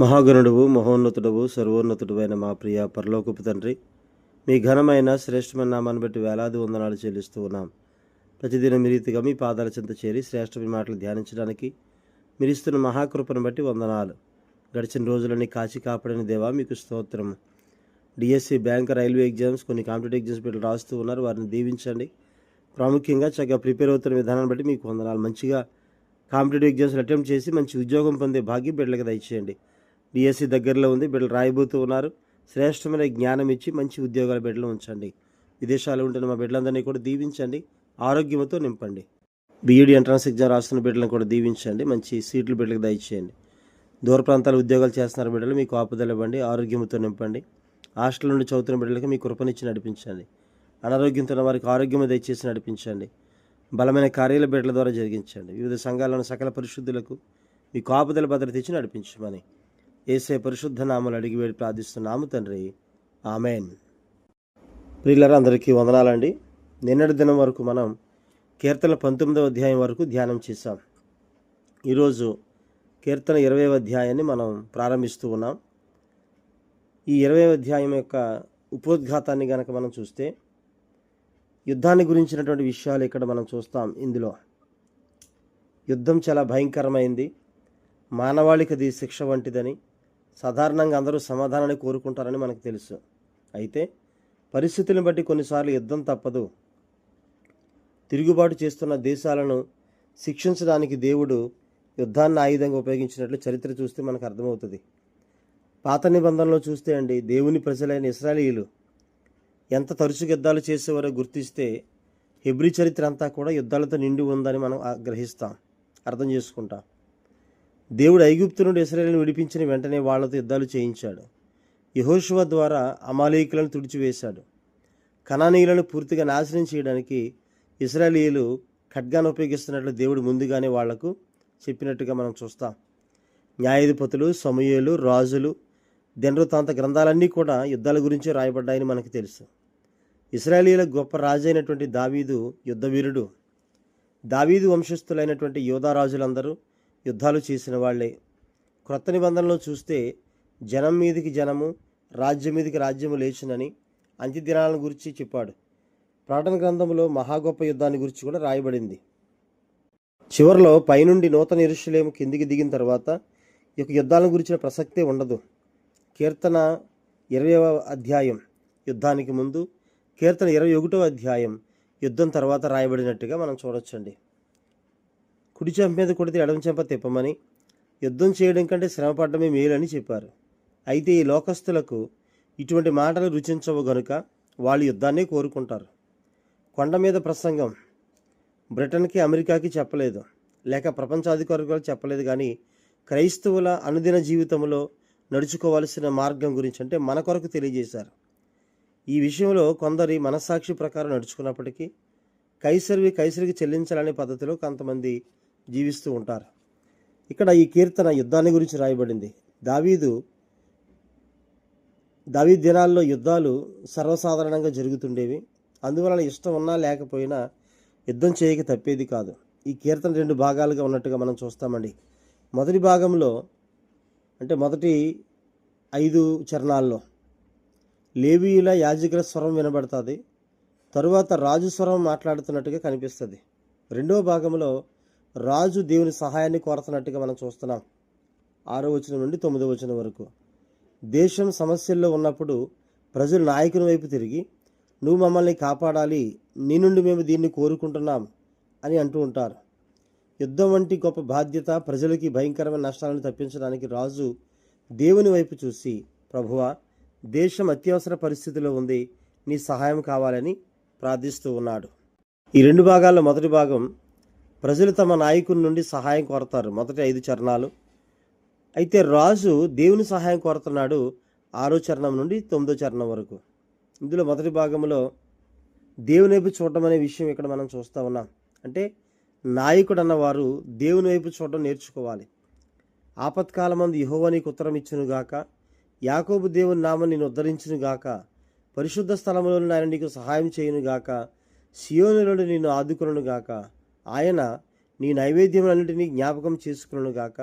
మహాగణుడువు మహోన్నతుడవు సర్వోన్నతుడువైన మా ప్రియ పరలోకపు తండ్రి మీ ఘనమైన శ్రేష్టమైన నామాన్ని బట్టి వేలాది వందనాలు చెల్లిస్తూ ఉన్నాం. ప్రతిదినం మీ రీతిగా మీ పాదాల చింత చేరి శ్రేష్టమైన మాటలు ధ్యానించడానికి మీరు ఇస్తున్న మహాకృపను బట్టి వందనాలు. గడిచిన రోజులని కాచి కాపాడిన దేవా మీకు స్తోత్రం. డిఎస్సి బ్యాంక్ రైల్వే ఎగ్జామ్స్ కొన్ని కాంపిటేటివ్ ఎగ్జామ్స్ బిడ్డలు రాస్తూ ఉన్నారు. వారిని దీవించండి. ప్రాముఖ్యంగా చక్కగా ప్రిపేర్ అవుతున్న విధానాన్ని బట్టి మీకు వందనాలు. మంచిగా కాంపిటేటివ్ ఎగ్జామ్స్లో అటెంప్ట్ చేసి మంచి ఉద్యోగం పొందే భాగ్యం బిడ్డలకు దయచేయండి. డిఎస్సి దగ్గరలో ఉంది. బిడ్డలు రాయబోతూ ఉన్నారు. శ్రేష్టమైన జ్ఞానం ఇచ్చి మంచి ఉద్యోగాల బిడ్డలు ఉంచండి. విదేశాలు ఉంటున్న మా బిడ్డలందరినీ కూడా దీవించండి. ఆరోగ్యంతో నింపండి. బీఈడి ఎంట్రన్స్ ఎగ్జామ్ రాస్తున్న బిడ్డలను కూడా దీవించండి. మంచి సీట్లు బిడ్డలకు దయచేయండి. దూర ప్రాంతాల ఉద్యోగాలు చేస్తున్నారు బిడ్డలు మీకు ఆపదలు ఇవ్వండి. ఆరోగ్యంతో నింపండి. హాస్టల్ నుండి చదువుతున్న బిడ్డలకు మీ కృపనిచ్చి నడిపించండి. అనారోగ్యంతో ఉన్న వారికి ఆరోగ్యం దయచేసి నడిపించండి. బలమైన కార్యాల బిడ్డల ద్వారా జరిగించండి. వివిధ సంఘాలను సకల పరిశుద్ధులకు మీ కాపుదల భద్రత ఇచ్చి నడిపించమని ఏసే పరిశుద్ధ నామలు అడిగివేడి ప్రార్థిస్తున్నాము తండ్రి. ఆమెన్. ప్రియులరా అందరికీ వందనాలండి. నిన్నటి దినం వరకు మనం కీర్తన పంతొమ్మిదవ అధ్యాయం వరకు ధ్యానం చేశాం. ఈరోజు కీర్తన ఇరవై అధ్యాయాన్ని మనం ప్రారంభిస్తూ ఉన్నాం. ఈ ఇరవై అధ్యాయం యొక్క ఉపోద్ఘాతాన్ని గనక మనం చూస్తే యుద్ధాన్ని గురించినటువంటి విషయాలు ఇక్కడ మనం చూస్తాం ఇందులో. యుద్ధం చాలా భయంకరమైంది. మానవాళికి అది శిక్ష వంటిదని సాధారణంగా అందరూ సమాధానాన్ని కోరుకుంటారని మనకు తెలుసు. అయితే పరిస్థితులను బట్టి కొన్నిసార్లు యుద్ధం తప్పదు. తిరుగుబాటు చేస్తున్న దేశాలను శిక్షించడానికి దేవుడు యుద్ధాన్ని ఆయుధంగా ఉపయోగించినట్లు చరిత్ర చూస్తే మనకు అర్థమవుతుంది. పాత నిబంధనలో చూస్తే అండి దేవుని ప్రజలైన ఇస్రాయలీలు ఎంత తరచుగా యుద్ధాలు చేసేవారో గుర్తిస్తే హెబ్రి చరిత్ర అంతా కూడా యుద్ధాలతో నిండి ఉందని మనం గ్రహిస్తాం అర్థం చేసుకుంటాం. దేవుడు ఐగుప్తు నుండి ఇస్రాయేల్ని విడిపించిన వెంటనే వాళ్ళతో యుద్ధాలు చేయించాడు. యహోషువ ద్వారా అమాలేకులను తుడిచివేశాడు. కణానీయులను పూర్తిగా నాశనం చేయడానికి ఇస్రాయేలీలు ఖడ్గాను ఉపయోగిస్తున్నట్లు దేవుడు ముందుగానే వాళ్ళకు చెప్పినట్టుగా మనం చూస్తాం. న్యాయాధిపతులు సమయలు రాజులు దినవృత్తాంత గ్రంథాలన్నీ కూడా యుద్ధాల గురించి రాయబడ్డాయని మనకు తెలుసు. ఇస్రాయేలీల గొప్ప రాజు అయినటువంటి దావీదు యుద్ధవీరుడు. దావీదు వంశస్థులైనటువంటి యోధారాజులందరూ యుద్ధాలు చేసిన వాళ్ళే. క్రొత్త నిబంధనలో చూస్తే జనం మీదికి జనము రాజ్యం మీదికి రాజ్యము లేచునని అంత్యదినాలను గురించి చెప్పాడు. ప్రకటన గ్రంథంలో మహాగొప్ప యుద్ధాన్ని గురించి కూడా రాయబడింది. చివరిలో పైనుండి నూతన ఇరుషులేము కిందికి దిగిన తర్వాత ఈ యొక్క యుద్ధాల గురించిన ప్రసక్తే ఉండదు. కీర్తన ఇరవైవ అధ్యాయం యుద్ధానికి ముందు కీర్తన ఇరవై ఒకటవ అధ్యాయం యుద్ధం తర్వాత రాయబడినట్టుగా మనం చూడొచ్చండి. కుడి చెంప మీద కొడితే ఎడమ చెంప తిప్పమని యుద్ధం చేయడం కంటే శ్రమపడమే మేలని చెప్పారు. అయితే ఈ లోకస్తులకు ఇటువంటి మాటలు రుచించవు గనుక వాళ్ళు యుద్ధాన్నే కోరుకుంటారు. కొండ మీద ప్రసంగం. బ్రిటన్కి అమెరికాకి చెప్పలేదు. లేక ప్రపంచాధికారులకు చెప్పలేదు కానీ క్రైస్తవుల అనుదిన జీవితంలో నడుచుకోవాల్సిన మార్గం గురించి అంటే మన కొరకు తెలియజేశారు. ఈ విషయంలో కొందరి మనస్సాక్షి ప్రకారం నడుచుకున్నప్పటికీ కైసరివి కైసరికి చెల్లించాలనే పద్ధతిలో కొంతమంది జీవిస్తూ ఉంటారు. ఇక్కడ ఈ కీర్తన యుద్ధాన్ని గురించి రాయబడింది. దావీదు దావీద్ దినాల్లో యుద్ధాలు సర్వసాధారణంగా జరుగుతుండేవి. అందువలన ఇష్టం ఉన్నా లేకపోయినా యుద్ధం చేయక తప్పేది కాదు. ఈ కీర్తన రెండు భాగాలుగా ఉన్నట్టుగా మనం చూస్తామండి. మొదటి భాగంలో అంటే మొదటి ఐదు చరణాల్లో లేవీయుల యాజకుల స్వరం వినబడుతుంది. తరువాత రాజు స్వరం మాట్లాడుతున్నట్టుగా కనిపిస్తుంది. రెండవ భాగంలో రాజు దేవుని సహాయాన్ని కోరుతున్నట్టుగా మనం చూస్తున్నాం. ఆరో వచనం నుండి తొమ్మిదో వచనం వరకు. దేశం సమస్యల్లో ఉన్నప్పుడు ప్రజలు నాయకుని వైపు తిరిగి నువ్వు మమ్మల్ని కాపాడాలి నీ నుండి మేము దీన్ని కోరుకుంటున్నాం అని అంటూ ఉంటారు. యుద్ధం వంటి గొప్ప బాధ్యత ప్రజలకి భయంకరమైన నష్టాలను తప్పించడానికి రాజు దేవుని వైపు చూసి ప్రభువా దేశం అత్యవసర పరిస్థితిలో ఉంది నీ సహాయం కావాలని ప్రార్థిస్తూ ఉన్నాడు. ఈ రెండు భాగాల్లో మొదటి భాగం ప్రజలు తమ నాయకుని నుండి సహాయం కోరతారు. మొదటి ఐదు చరణాలు. అయితే రాజు దేవుని సహాయం కోరుతున్నాడు ఆరో చరణం నుండి తొమ్మిదో చరణం వరకు. ఇందులో మొదటి భాగంలో దేవుని వైపు చూడటం అనే విషయం ఇక్కడ మనం చూస్తూ ఉన్నాం. అంటే నాయకుడు అన్నవారు దేవుని వైపు చూడడం నేర్చుకోవాలి. ఆపత్కాలమందు మంది నీకు ఉత్తరం ఇచ్చునుగాక యాకోబు దేవుని నామం నేను ఉద్ధరించునుగాక పరిశుద్ధ స్థలంలో ఆయన నీకు సహాయం చేయునుగాక సియోనులను నిన్ను ఆదుకునుగాక ఆయన నీ నైవేద్యములన్నింటినీ జ్ఞాపకం చేసుకునుగాక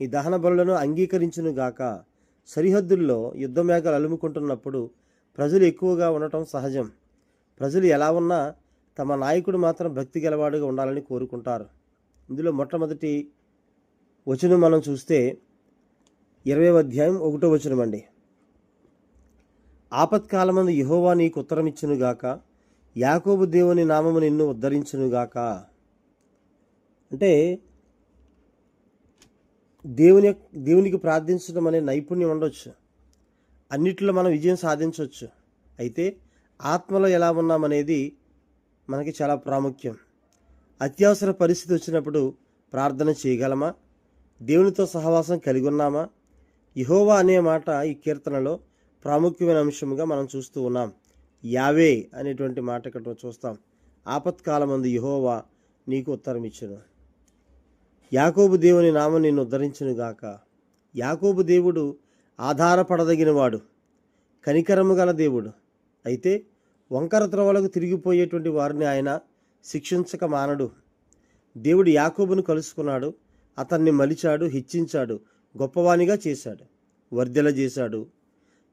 నీ దహన బలులను అంగీకరించునుగాక సరిహద్దుల్లో యుద్ధమేఘాలు అలుముకుంటున్నప్పుడు ప్రజలు ఎక్కువగా ఉండటం సహజం. ప్రజలు ఎలా ఉన్నా తమ నాయకుడు మాత్రం భక్తి గలవాడుగా ఉండాలని కోరుకుంటారు. ఇందులో మొట్టమొదటి వచనం మనం చూస్తే ఇరవై అధ్యాయం ఒకటో వచనం అండి. ఆపత్కాలమందు యహోవా నీకు ఉత్తరమిచ్చునుగాక యాకోబు దేవుని నామము నిన్ను ఉద్ధరించునుగాక అంటే దేవుని దేవునికి ప్రార్థించడం అనే నైపుణ్యం ఉండొచ్చు. అన్నిట్లో మనం విజయం సాధించవచ్చు అయితే ఆత్మలో ఎలా ఉన్నామనేది మనకి చాలా ప్రాముఖ్యం. అత్యవసర పరిస్థితి వచ్చినప్పుడు ప్రార్థన చేయగలమా? దేవునితో సహవాసం కలిగి ఉన్నామా? యహోవా అనే మాట ఈ కీర్తనలో ప్రాముఖ్యమైన అంశముగా మనం చూస్తూ ఉన్నాం. యావే అనేటువంటి మాట ఇక్కడ చూస్తాం. ఆపత్కాలమందు యహోవా నీకు ఉత్తరం ఇచ్చును యాకోబు దేవుని నామం నిన్ను ఉద్ధరించునుగాక యాకోబు దేవుడు ఆధారపడదగినవాడు కనికరము గల దేవుడు. అయితే వంకర త్రవలకు తిరిగిపోయేటువంటి వారిని ఆయన శిక్షించక మానడు. దేవుడు యాకోబును కలుసుకున్నాడు అతన్ని మలిచాడు హెచ్చించాడు గొప్పవానిగా చేశాడు వర్ధెల చేశాడు.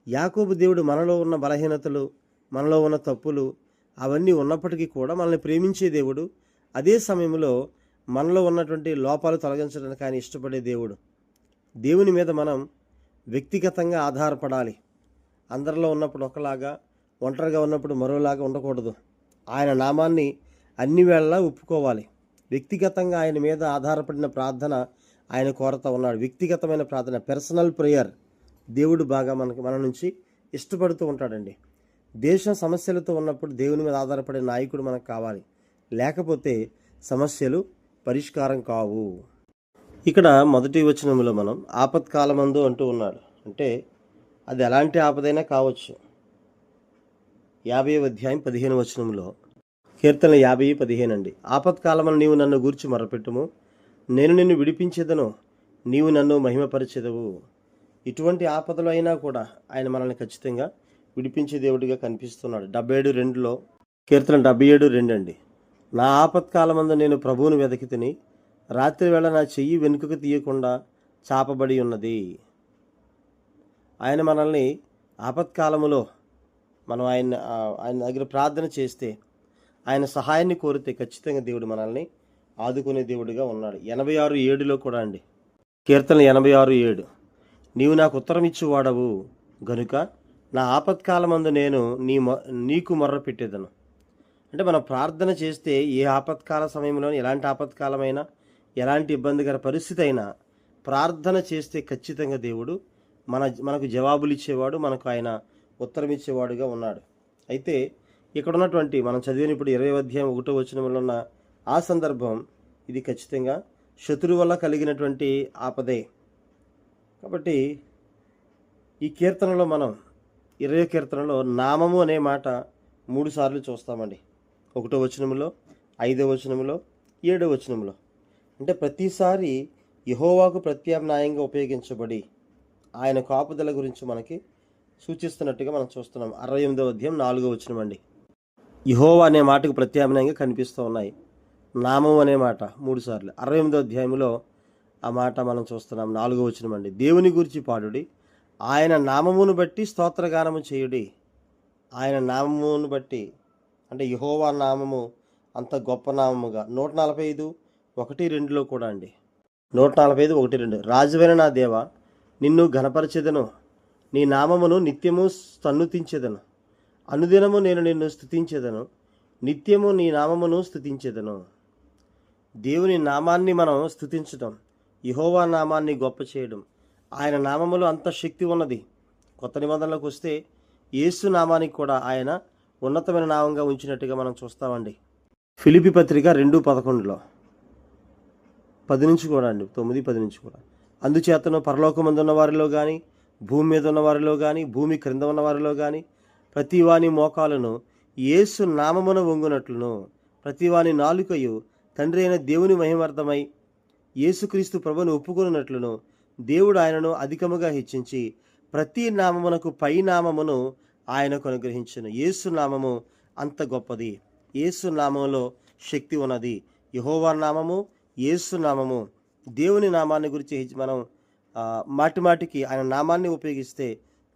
యాకోబు దేవుడు మనలో ఉన్న బలహీనతలు మనలో ఉన్న తప్పులు అవన్నీ ఉన్నప్పటికీ కూడా మనల్ని ప్రేమించే దేవుడు. అదే సమయంలో మనలో ఉన్నటువంటి లోపాలు తొలగించడానికి ఆయన ఇష్టపడే దేవుడు. దేవుని మీద మనం వ్యక్తిగతంగా ఆధారపడాలి. అందరిలో ఉన్నప్పుడు ఒకలాగా ఒంటరిగా ఉన్నప్పుడు మరోలాగా ఉండకూడదు. ఆయన నామాన్ని అన్ని వేళలా ఒప్పుకోవాలి. వ్యక్తిగతంగా ఆయన మీద ఆధారపడిన ప్రార్థన ఆయన కోరత ఉన్నాడు. వ్యక్తిగతమైన ప్రార్థన పర్సనల్ ప్రేయర్ దేవుడు బాగా మనకి మన నుంచి ఇష్టపడుతూ ఉంటాడండి. దేశం సమస్యలతో ఉన్నప్పుడు దేవుని మీద ఆధారపడే నాయకుడు మనకు కావాలి. లేకపోతే సమస్యలు పరిష్కారం కావు. ఇక్కడ మొదటి వచనంలో మనం ఆపత్కాలమందు అంటూ ఉన్నాడు. అంటే అది ఎలాంటి ఆపదైనా కావచ్చు. యాభై అధ్యాయం పదిహేను వచనంలో కీర్తన యాభై పదిహేను అండి. ఆపత్కాలమున నీవు నన్ను గూర్చి మరపెట్టుము. నేను నిన్ను విడిపించేదను. నీవు నన్ను మహిమపరిచేదవు. ఇటువంటి ఆపదలు అయినా కూడా ఆయన మనల్ని ఖచ్చితంగా విడిపించే దేవుడిగా కనిపిస్తున్నాడు. డెబ్బై ఏడు రెండులో కీర్తన డెబ్బై ఏడు రెండు అండి. నా ఆపత్కాలమందు నేను ప్రభువును వెదకితిని రాత్రి వేళ నా చెయ్యి వెనుకకు తీయకుండా చాపబడి ఉన్నది. ఆయన మనల్ని ఆపత్కాలములో మనం ఆయన ఆయన దగ్గర ప్రార్థన చేస్తే ఆయన సహాయాన్ని కోరితే ఖచ్చితంగా దేవుడు మనల్ని ఆదుకునే దేవుడిగా ఉన్నాడు. ఎనభై ఆరు ఏడులో కూడా అండి. కీర్తన ఎనభై ఆరు ఏడు. నీవు నాకు ఉత్తరం ఇచ్చువాడవు గనుక నా ఆపత్కాలమందు నేను నీ మ నీకు మొర్ర పెట్టేదను అంటే మనం ప్రార్థన చేస్తే ఏ ఆపత్కాల సమయంలో ఎలాంటి ఆపత్కాలమైనా ఎలాంటి ఇబ్బందికర పరిస్థితి అయినా ప్రార్థన చేస్తే ఖచ్చితంగా దేవుడు మన మనకు జవాబులు ఇచ్చేవాడు మనకు ఆయన ఉత్తరం ఇచ్చేవాడుగా ఉన్నాడు. అయితే ఇక్కడ ఉన్నటువంటి మనం చదివిన ఇప్పుడు ఇరవై అధ్యాయం ఒకటో వచనంలో ఉన్న ఆ సందర్భం ఇది ఖచ్చితంగా శత్రువు వల్ల కలిగినటువంటి ఆపదే. కాబట్టి ఈ కీర్తనలో మనం ఇరవై కీర్తనలో నామము అనే మాట మూడుసార్లు చూస్తామండి. ఒకటో వచనములో ఐదో వచనములో ఏడో వచనములో. అంటే ప్రతిసారి యహోవాకు ప్రత్యామ్నాయంగా ఉపయోగించబడి ఆయన కాపుదల గురించి మనకి సూచిస్తున్నట్టుగా మనం చూస్తున్నాం. అరవై ఎనిమిదో అధ్యాయం నాలుగో వచనం అండి. యహోవా అనే మాటకు ప్రత్యామ్నాయంగా కనిపిస్తూ ఉన్నాయి. నామం అనే మాట మూడు సార్లు. అరవై ఎనిమిదో అధ్యాయంలో ఆ మాట మనం చూస్తున్నాం. నాలుగో వచనం అండి. దేవుని గురించి పాడుడి. ఆయన నామమును బట్టి స్తోత్రగానము చేయుడి. ఆయన నామమును బట్టి అంటే యహోవా నామము అంత గొప్ప నామముగా. నూట నలభై ఐదు ఒకటి రెండులో కూడా అండి. నూట నలభై ఐదు ఒకటి రెండు. రాజువైన నా దేవ నిన్ను ఘనపరచెదను. నీ నామమును నిత్యము స్తన్నుతించెదను అనుదినము నేను నిన్ను స్థుతించెదను నిత్యము నీ నామమును స్థుతించెదను దేవుని నామాన్ని మనం స్థుతించడం యహోవా నామాన్ని గొప్ప చేయడం. ఆయన నామములో అంత శక్తి ఉన్నది. కొత్త నిబంధనలకు వస్తే యేసు నామానికి కూడా ఆయన ఉన్నతమైన నామంగా ఉంచినట్టుగా మనం చూస్తామండి. ఫిలిపి పత్రిక రెండు పదకొండులో. పది నుంచి కూడా అండి తొమ్మిది పది నుంచి కూడా. అందుచేతను పరలోకమందున్న వారిలో కానీ భూమి మీద ఉన్న వారిలో కానీ భూమి క్రింద ఉన్న వారిలో కానీ ప్రతివాని మోకాలను యేసు నామమున వంగునట్లును ప్రతివాని నాలుకయు తండ్రి అయిన దేవుని మహిమార్థమై యేసుక్రీస్తు ప్రభును ఒప్పుకొనున్నట్లును దేవుడు ఆయనను అధికముగా హెచ్చించి ప్రతి నామమునకు పై నామమును ఆయనకు అనుగ్రహించిన యేసు నామము అంత గొప్పది. ఏసునామంలో నామములో శక్తి ఉన్నది. యహోవా నామము ఏసునామము నామము. దేవుని నామాన్ని గురించి మనం మాటిమాటికి మాటి మాటికి ఆయన నామాన్ని ఉపయోగిస్తే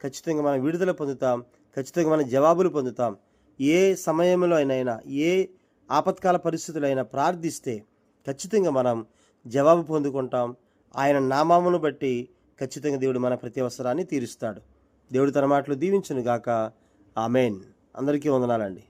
ఖచ్చితంగా మనం విడుదల పొందుతాం ఖచ్చితంగా మనం జవాబులు పొందుతాం. ఏ సమయంలో అయినా ఏ ఆపత్కాల పరిస్థితులైనా ప్రార్థిస్తే ఖచ్చితంగా మనం జవాబు పొందుకుంటాం. ఆయన నామామును బట్టి ఖచ్చితంగా దేవుడు మన ప్రతి అవసరాన్ని తీరుస్తాడు. దేవుడు తన మాటలు దీవించును గాక ఆమెన్. అందరికీ వందనాలండి.